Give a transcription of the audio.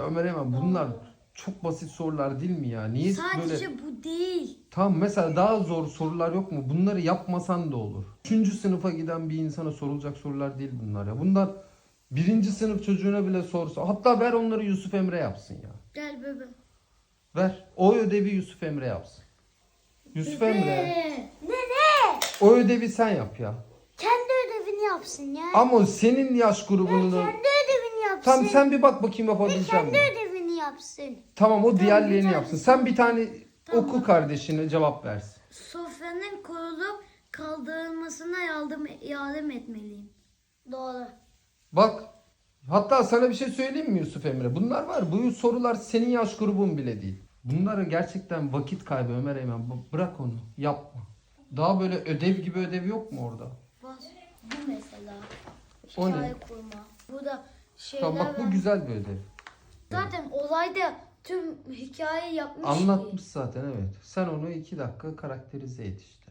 Ya Ömer Eymen bunlar çok basit sorular değil mi ya? Niye Sadece böyle... bu değil. Tamam mesela daha zor sorular yok mu? Bunları yapmasan da olur. Üçüncü sınıfa giden bir insana sorulacak sorular değil bunlar ya. Bunlar birinci sınıf çocuğuna bile sorsa. Hatta ver onları Yusuf Emre yapsın ya. Gel bebe. Ver. O ödevi Yusuf Emre yapsın. Yusuf Emre. Ne ne? O ödevi sen yap ya. Kendi ödevini yapsın ya. Ama senin yaş grubunu... Kendi ödevini yapsın. Tamam sen bir bak bakayım yapabileceğim mi? Kendi ödevini yapsın. Tamam o diğerlerini yapsın. Sen bir tane oku kardeşine cevap versin. Sofranın kurulup kaldırılmasına yardım, yardım etmeliyim. Doğru. Bak hatta sana bir şey söyleyeyim mi Yusuf Emre? Bunlar var. Bu sorular senin yaş grubun bile değil. Bunları gerçekten vakit kaybı Ömer Eymen. B- Bırak onu. Yapma. Daha böyle ödev gibi ödev yok mu orada? Var. Bu mesela. O ne? Hikaye kurma. Bu da şeyler Tamam bak bu ben- güzel ödev. Zaten olayda tüm hikaye yapmış ki. Anlatmış zaten evet. Sen onu iki dakika karakterize et işte.